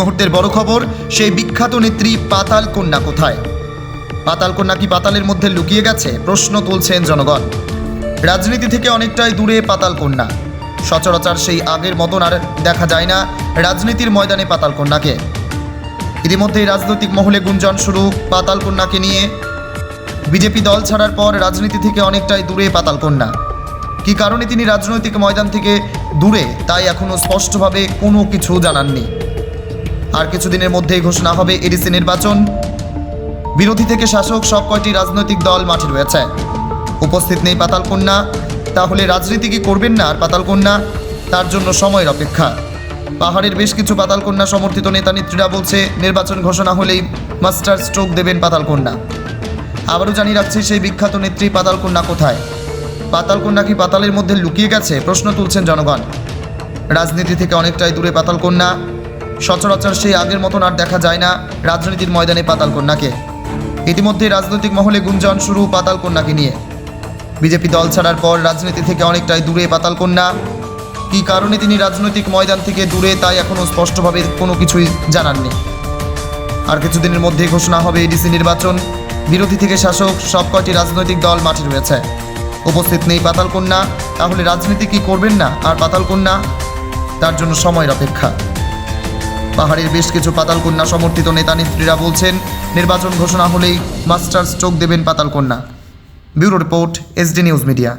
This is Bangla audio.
মুহূর্তের বড় খবর, সেই বিখ্যাত নেত্রী পাতাল কন্যা কোথায়? পাতাল কন্যা কি পাতালের মধ্যে লুকিয়ে গেছে? প্রশ্ন তুলছেন জনগণ। রাজনীতি থেকে অনেকটাই দূরে পাতাল কন্যা। সচরাচর সেই আগের মতন আর দেখা যায় না রাজনীতির ময়দানে পাতাল কন্যাকে। ইতিমধ্যেই রাজনৈতিক মহলে গুঞ্জন শুরু পাতাল কন্যাকে নিয়ে। বিজেপি দল ছাড়ার পর রাজনীতি থেকে অনেকটাই দূরে পাতাল কন্যা। কী কারণে তিনি রাজনৈতিক ময়দান থেকে দূরে, তাই এখনও স্পষ্টভাবে কোনো কিছু জানাননি। আর কিছুদিনের মধ্যেই ঘোষণা হবে এডিসি নির্বাচন। বিরোধী থেকে শাসক সব কয়টি রাজনৈতিক দল মাঠে রয়েছে। উপস্থিত নেই পাতাল কন্যা। তাহলে রাজনীতি কি করবেন না আর পাতাল কন্যা? তার জন্য সময়ের অপেক্ষা। পাহাড়ের বেশ কিছু পাতাল কন্যা সমর্থিত নেতা নেত্রীরা বলছে, নির্বাচন ঘোষণা হলেই মাস্টার স্ট্রোক দেবেন পাতাল কন্যা। আবারও জানিয়ে রাখছি, সেই বিখ্যাত নেত্রী পাতাল কন্যা কোথায়? পাতাল কন্যা কি পাতালের মধ্যে লুকিয়ে গেছে? প্রশ্ন তুলছেন জনগণ। রাজনীতি থেকে অনেকটাই দূরে পাতাল কন্যা। সচরাচর সেই আগের মতন আর দেখা যায় না রাজনীতির ময়দানে পাতাল কন্যাকে। ইতিমধ্যে রাজনৈতিক মহলে গুঞ্জন শুরু পাতাল কন্যাকে নিয়ে। বিজেপি দল ছাড়ার পর রাজনীতি থেকে অনেকটাই দূরে পাতাল কন্যা। কী কারণে তিনি রাজনৈতিক ময়দান থেকে দূরে তাই এখনও স্পষ্টভাবে কোনো কিছুই জানাননি আর কিছুদিনের মধ্যেই ঘোষণা হবে এডিসি নির্বাচন। বিরোধী থেকে শাসক সব কয়টি রাজনৈতিক দল মাঠে রয়েছে। উপস্থিত নেই পাতাল কন্যা, তাহলে রাজনীতি কি করবেন না আর পাতাল কন্যা? তার জন্য সময়ের অপেক্ষা। পাহাড়ের বেশ কিছু পাতালকন্যা সমর্থিত নেতা নেত্রীরা বলছেন, নির্বাচন ঘোষণা হলেই মাস্টার্স চোখ দেবেন Patalkanya bureau report SD news media.